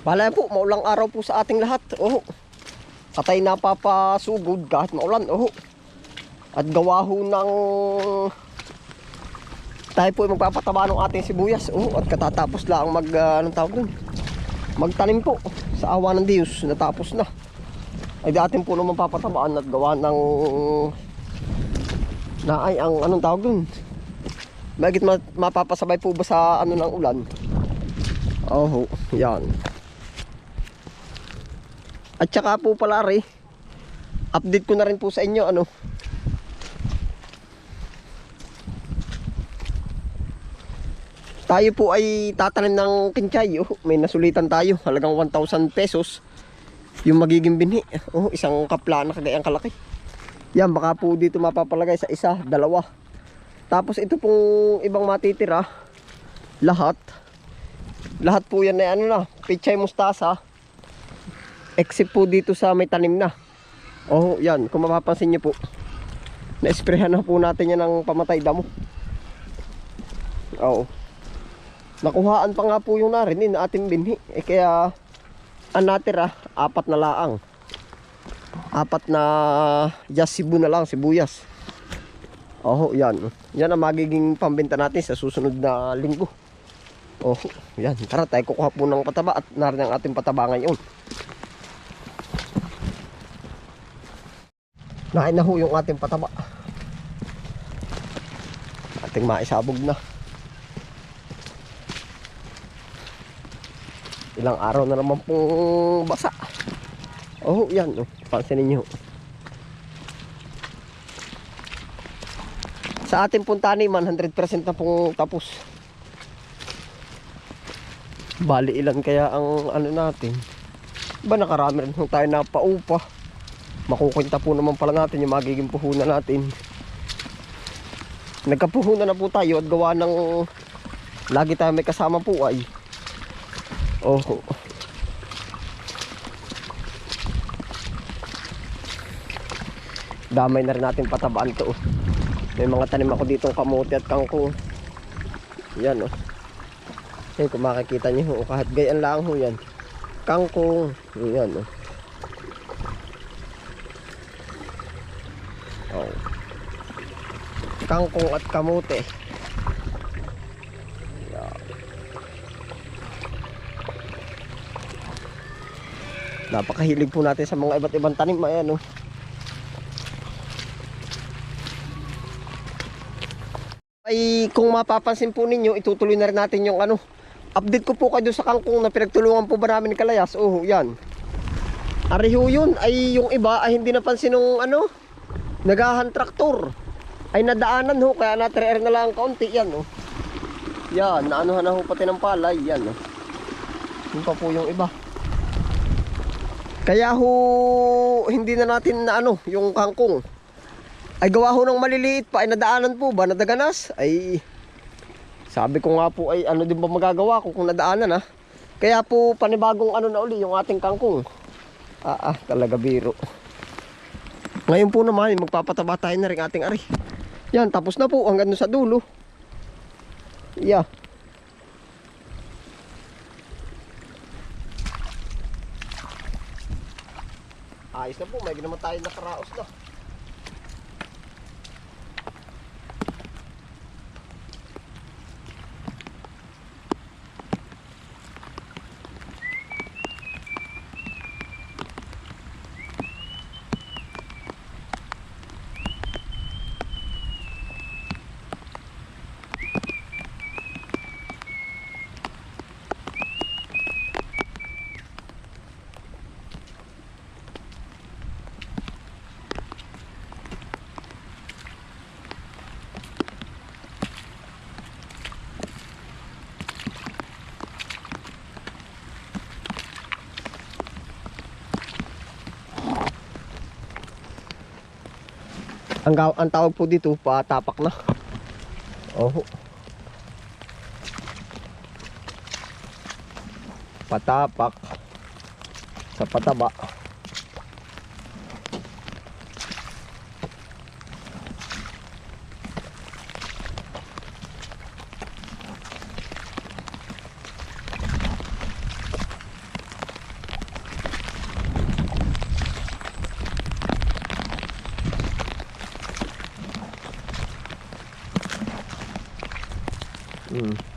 Balay po, maulang araw po sa ating lahat. Oh. Katay napapasugod kahit maulan. Oh. At gawa ho ng tayo po ay magpapataba ng ating sibuyas. Oh, at katatapos lang mag uh, anong tawag dun? Magtanim po sa awa ng Diyos. Natapos na. Ay dating po naman papatabaan at gawa ng na ay ang anong tawag dun? Magit ma- mapapasabay po ba sa ano ng ulan? Oh, yan. At saka po pala re, update ko na rin po sa inyo ano. Tayo po ay tatanim ng kinchay. Oh, may nasulitan tayo. Halagang 1,000 pesos. Yung magiging binhi. Oh, isang kapla na kagayang kalaki. Yan, baka po dito mapapalagay sa isa, dalawa. Tapos ito pong ibang matitira. Lahat. Lahat po yan ay ano na, pichay mustasa. Except po dito sa may tanim na. Oh, yan. Kung mapapansin nyo po. Na-sprayhan na po natin yan ng pamatay damo. Oo. Nakuhaan pa nga po yung narinig na ating binhi. Eh kaya, ang natira, apat na laang. Apat na yasibu na lang, sibuyas. Oh, yan. Yan ang magiging pambenta natin sa susunod na linggo. Oh, yan. Tara tayo kukuha po ng pataba at narin ang ating pataba ngayon. Nain na ho yung ating pataba. Ating maisabog na. Ilang araw na naman pong basa. Oh, yan. Oh. Pansinin niyo. Sa ating puntani man, 100% na pong tapos. Bali ilan kaya ang ano natin. Ba nakarami rin tayo na paupa. Makukwenta po naman pala natin yung magiging puhunan natin. Nagkapuhunan na po tayo at gawa ng lagi tayo may kasama po ay. Oh. Damay na rin natin patabaan to. oh. May mga tanim ako ditong kamote at kangkong. Yan oh. Yan kung makikita niyo ho, kahit gayan lang ho yan. Kangkong. Yan oh. Oh. Kangkong at kamote. Napakahilig po natin sa mga iba't ibang tanim. Ayan oh. ay kung mapapansin po ninyo, itutuloy na rin natin yung ano. Update ko po kayo sa kangkong na pinagtulungan po ba namin ni Kalayas. Oh, yan. Ariho yun ay yung iba ay hindi napansin nung ano, nagahan traktor. Ay nadaanan ho, kaya natrier na lang kaunti yan oh. Yan, naanuhan na ho pati ng palay, yan oh. Yun pa po yung iba. Kaya ho, hindi na natin na ano, yung kangkong. Ay gawa ho ng maliliit pa ay nadaanan po ba? Nadaganas? Ay sabi ko nga po ay ano din ba magagawa ko kung nadaanan ah? Kaya po panibagong ano na uli yung ating kangkong. Ah, ah talaga biro. Ngayon po naman magpapataba tayo na rin ating ari yan tapos na po hanggang doon sa dulo. Yeah. Ayos na po may ginaman tayo nakaraos na Ang, ang tawag po dito, patapak na. Oh. Patapak sa pataba. Mm.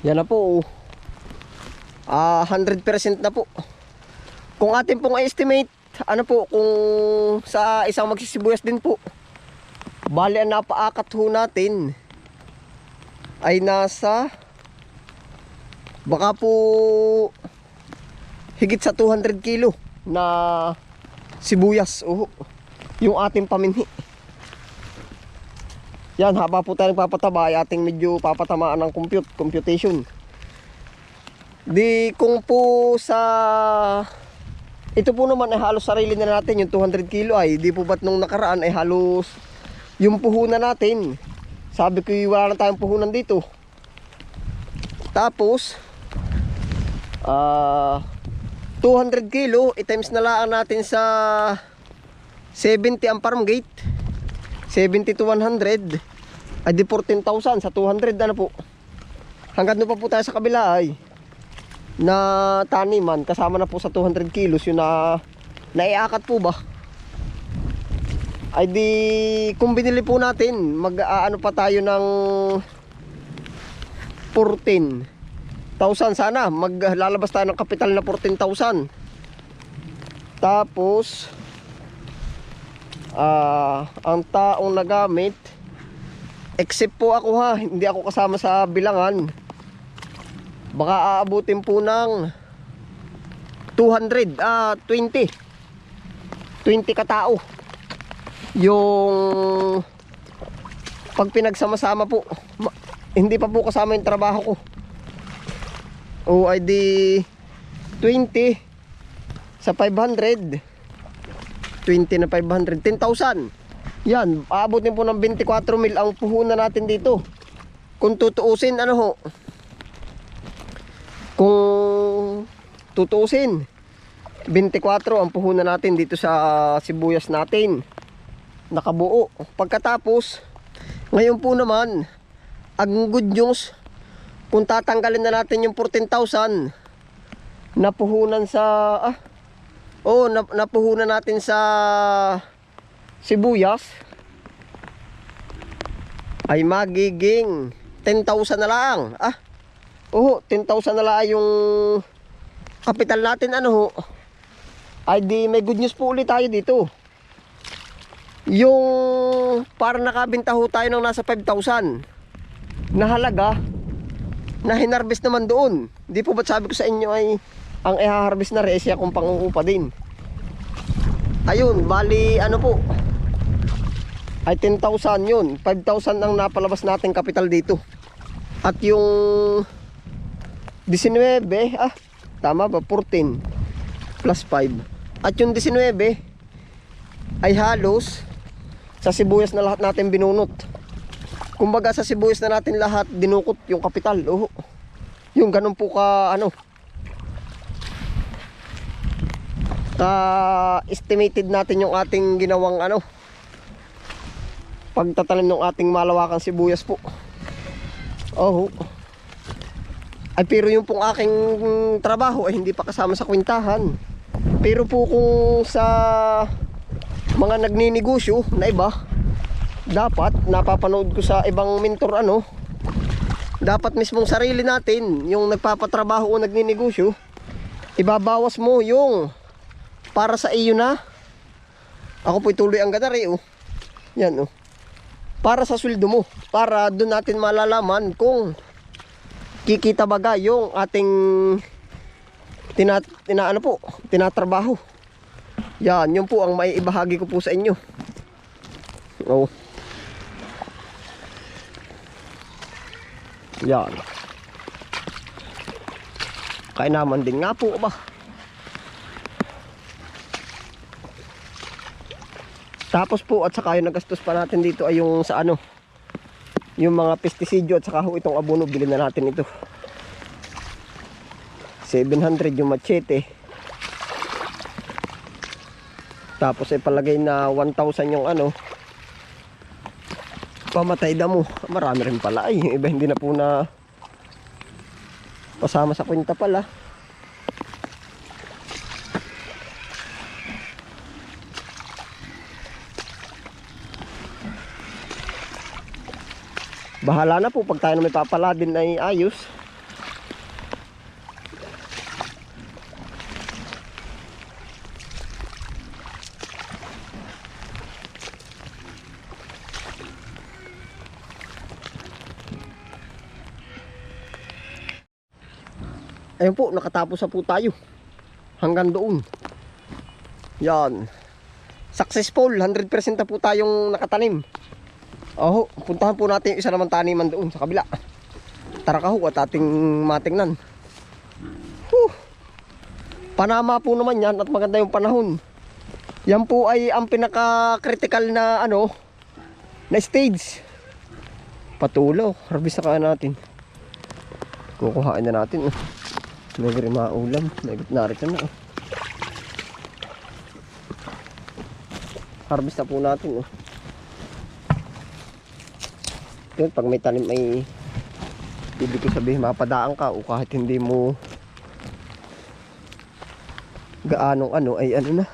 Yan na po. Ah, 100% na po. Kung atin pong estimate, ano po, kung sa isang magsisibuyas din po, bali ang napaakat ho natin ay nasa baka po higit sa 200 kilo na sibuyas. Oh, yung ating paminhi. Yan, haba po tayo nagpapataba ay ating medyo papatamaan ng compute, computation. Di kung po sa ito po naman ay halos sarili na natin yung 200 kilo ay di po ba't nung nakaraan ay halos yung puhunan natin. Sabi ko wala na tayong puhunan dito. Tapos ah 200 kilo i-times na lang natin sa 70 ang farm gate. 70 to 100 ay di 14,000 sa 200 ano po. Hanggang doon pa po tayo sa kabila ay na taniman kasama na po sa 200 kilos yun na naiakat po ba ay di kung binili po natin mag aano pa tayo ng 14,000 sana maglalabas tayo ng kapital na 14,000 tapos ah ang taong nagamit except po ako ha. Hindi ako kasama sa bilangan. Baka aabutin po ng 200 ah 20 20 katao. Yung pag pinagsama-sama po ma- hindi pa po kasama yung trabaho ko. O ay di 20 sa 500 20 na 500 10,000 yan aabutin po ng 24 mil ang puhunan natin dito. Kung tutuusin ano ho? Kung tutuusin 24 ang puhunan natin dito sa sibuyas natin. Nakabuo. Pagkatapos ngayon po naman ang good news kung tatanggalin na natin yung 14,000 na puhunan sa ah, oh na, napuhunan natin sa sibuyas ay magiging 10,000 na lang ah Oo, 10,000 na lang yung kapital natin ano ho. Ay di may good news po ulit tayo dito. Yung para nakabenta ho tayo ng nasa 5,000 na halaga na hinarvest naman doon. Di po ba sabi ko sa inyo ay ang i-harvest na resya kung panguupa din. Ayun, bali ano po. Ay 10,000 yun. 5,000 ang napalabas natin kapital dito. At yung 19, ah, tama ba? 14 plus 5. At yung 19 ay halos sa sibuyas na lahat natin binunot. Kumbaga sa sibuyas na natin lahat dinukot yung kapital. Oh. Yung ganun po ka ano. Ka estimated natin yung ating ginawang ano pagtatanim ng ating malawakang sibuyas po. Oh. Ay pero yung pong aking trabaho ay hindi pa kasama sa kwintahan. Pero po kung sa mga nagninegosyo na iba, dapat napapanood ko sa ibang mentor ano, dapat mismong sarili natin, yung nagpapatrabaho o nagninegosyo, ibabawas mo yung para sa iyo na. Ako po tuloy ang ganari oh. Yan oh. Para sa sweldo mo, para doon natin malalaman kung kikita baga yung ating tina, tina ano po, tinatrabaho. Yan, yun po ang maiibahagi ko po sa inyo. Oh. Yan. Kaya naman din nga po ba. Tapos po at saka yung nagastos pa natin dito ay yung sa ano yung mga pestisidyo at saka ho itong abono bilhin na natin ito. 700 yung machete. Tapos ay palagay na 1,000 yung ano pamatay damo. Marami rin pala. Ay iba hindi na po na pasama sa kwenta pala bahala na po pag tayo na may papaladin ay ayos. Ayun po nakatapos na po tayo. Hanggang doon. Yan. Successful 100% na po tayong nakatanim. Oh, puntahan po natin yung isa naman taniman doon sa kabila. Tara ka ho at ating matingnan. Whew. Panama po naman yan at maganda yung panahon. Yan po ay ang pinaka-critical na ano, na stage. Patulo, harvest na kaya natin. Kukuhain na natin. oh. May rin maulam. May narito na. oh. Harvest na po natin. Oh. Yun, pag may tanim ay ibig ko sabihin mapadaan ka o kahit hindi mo gaanong ano ay ano na.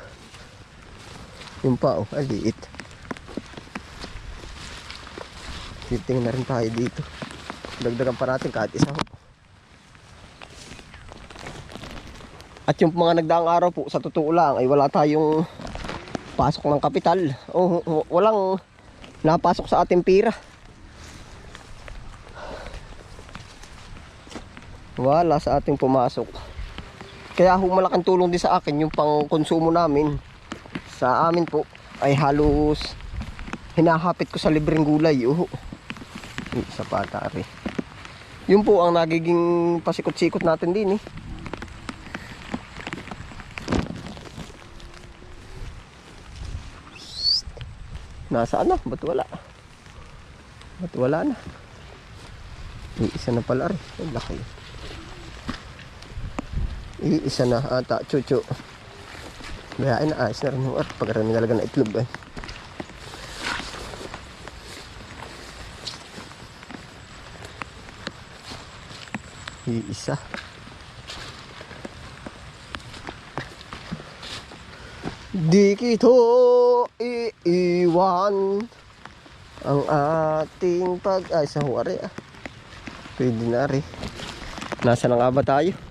Yung pa oh, ay liit. Titingnan na rin tayo dito. Dagdagan pa natin kahit isa at yung mga nagdaang araw po sa totoo lang ay wala tayong pasok ng kapital. Oh, walang napasok sa ating pira wala sa ating pumasok kaya ho malaking tulong din sa akin yung pang konsumo namin sa amin po ay halos hinahapit ko sa libreng gulay oh. sa patari yun po ang nagiging pasikot-sikot natin din eh Nasaan na? Ba't wala? Ba't wala na? Iisa na pala rin. Ang laki. Iisa na ata. Chuchu. Gayain na ayos na rin yung pagkarami talaga na itlog eh. Iisa. Di kito iiwan ang ating pag... Ay, sa huwari ah. Pwede na rin. Nasa na nga ba tayo?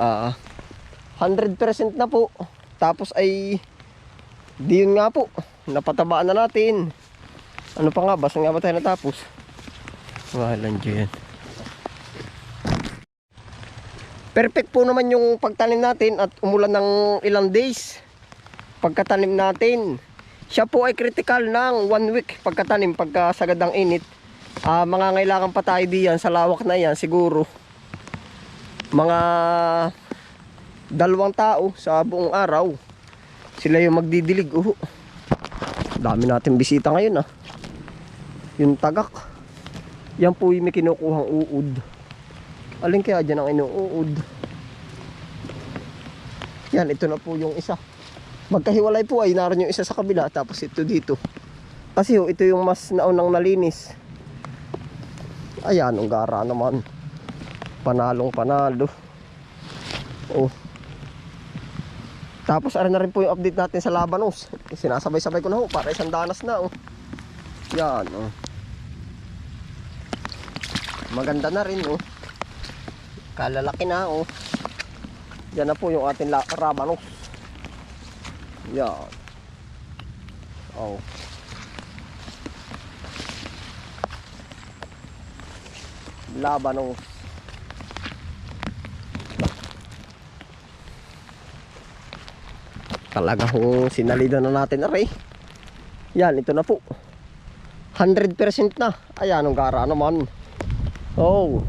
Ah, 100% na po. Tapos ay di yun nga po. Napatabaan na natin. Ano pa nga ba? Saan nga ba tayo natapos? Walang dyan. Perfect po naman yung pagtanim natin at umulan ng ilang days. Pagkatanim natin. Siya po ay critical ng one week pagkatanim, pagka sagad ng init. Ah, mangangailangan pa tayo diyan sa lawak na yan siguro. Mga dalawang tao sa buong araw. Sila yung magdidilig. Uh, dami natin bisita ngayon ah. Yung tagak. Yan po yung may kinukuhang uod. Alin kaya dyan ang inuud? Yan, ito na po yung isa. Magkahiwalay po ay naroon yung isa sa kabila tapos ito dito. Kasi ho, ito yung mas naunang nalinis. Ayan, ang gara naman. Panalong panalo. Oh. Tapos ano na rin po yung update natin sa Labanos. Sinasabay-sabay ko na ho para isang danas na oh. Yan oh. Maganda na rin oh. Kalalaki na oh. Yan na po yung ating la- Rabanos. Yan. Oh. Labanos. Talaga ho, sinalida na natin aray. Yan, ito na po. 100% na. Ayan, ang gara naman. Oh.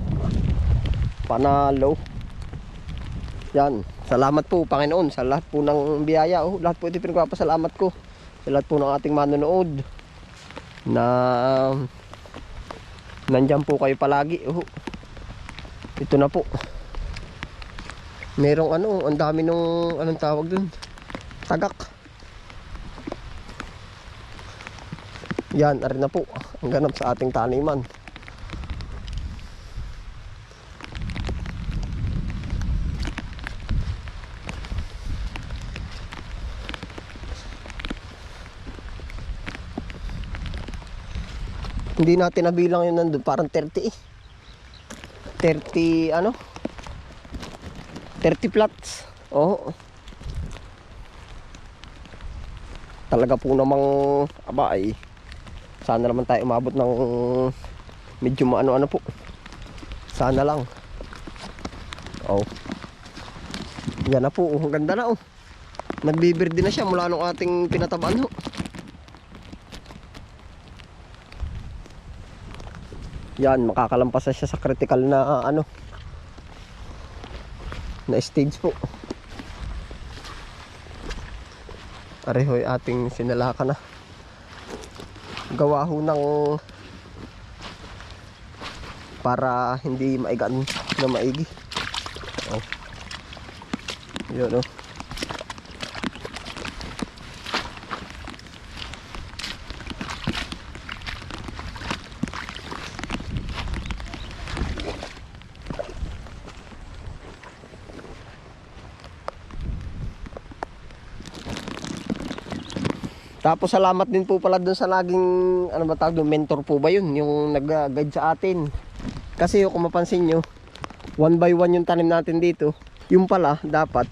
Panalo. Yan. Salamat po, Panginoon, sa lahat po ng biyaya. Oh, lahat po ito pinagpapasalamat ko. Sa lahat po ng ating manonood. Na nandyan po kayo palagi. Oh. Ito na po. Merong ano, ang dami nung anong tawag dun. Tagak. Yan, arin na po. Ang ganap sa ating taniman. Hindi natin nabilang yun nandun. Parang 30 eh. 30 ano? 30 plots. Oo. Talaga po namang aba ay sana naman tayo umabot ng medyo maano ano po. Sana lang. Oh. Yan na po, oh, ang ganda na oh. Nagbibirdi na siya mula nung ating pinatabaan ho. Yan, makakalampas na siya sa critical na ah, ano na stage po. Arehoy ating sinalaka na. Gawa ho ng para hindi maigan na maigi. Oh. Yun oh. Tapos salamat din po pala dun sa naging ano ba tawag mentor po ba yun yung nag-guide sa atin. Kasi yung kung mapansin nyo, one by one yung tanim natin dito. Yung pala dapat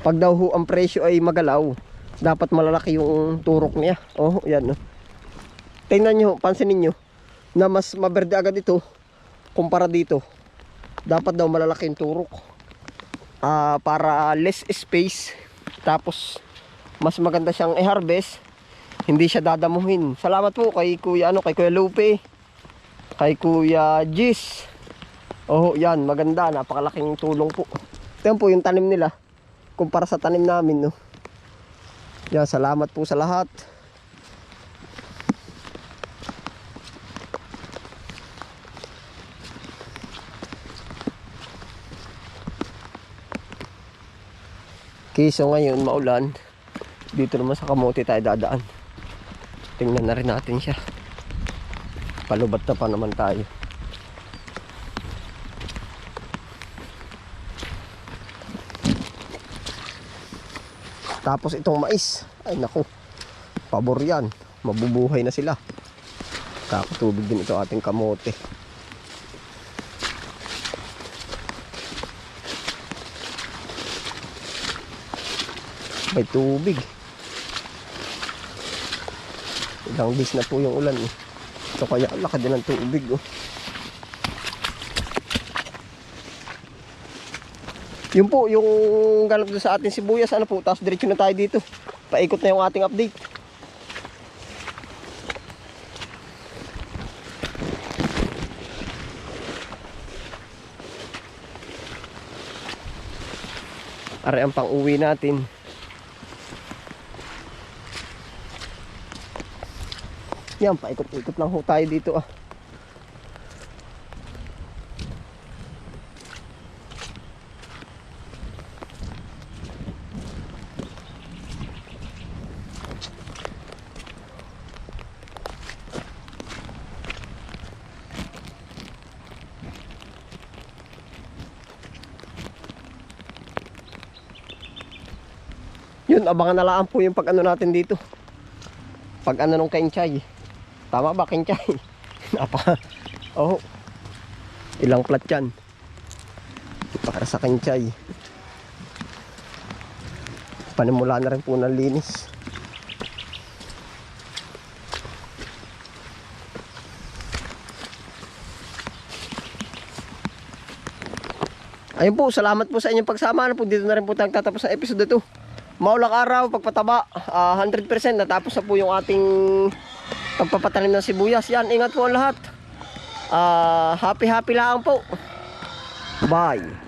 pag daw ho ang presyo ay magalaw, dapat malalaki yung turok niya. Oh, yan no. Tingnan nyo, pansinin nyo na mas maberde agad ito kumpara dito. Dapat daw malalaki yung turok. Ah, para less space. Tapos mas maganda siyang i-harvest. Hindi siya dadamuhin. Salamat po kay kuya ano kay kuya Lupe. Kay kuya Gis. Oh yan maganda. Napakalaking tulong po. Ito po yung tanim nila kumpara sa tanim namin no? Yan salamat po sa lahat. Kiso ngayon maulan dito naman sa kamote tayo dadaan. Tingnan na rin natin siya. Palubat na pa naman tayo. Tapos itong mais. Ay naku. Pabor yan. Mabubuhay na sila. Kakatubig din ito ating kamote. May tubig ilang bis na po yung ulan eh. so kaya ang laki din ng tubig oh. yun po yung ganap doon sa ating sibuyas ano po tapos diretso na tayo dito paikot na yung ating update Are ang pang uwi natin Yan, paikot-ikot lang ho tayo dito ah. Yun, abangan na lang po yung pag ano natin dito. Pag ano nung kainchay. Tama ba kinchay? Napa. Oh. Ilang plat yan. Para sa kinchay. Panimula na rin po ng linis. Ayun po, salamat po sa inyong pagsama. Ano po, dito na rin po tayo tatapos sa episode 2. Maulang araw, pagpataba, ah, 100% natapos na po yung ating pagpapatanim ng sibuyas. Yan, ingat po lahat. Ah, happy happy lang po. Bye.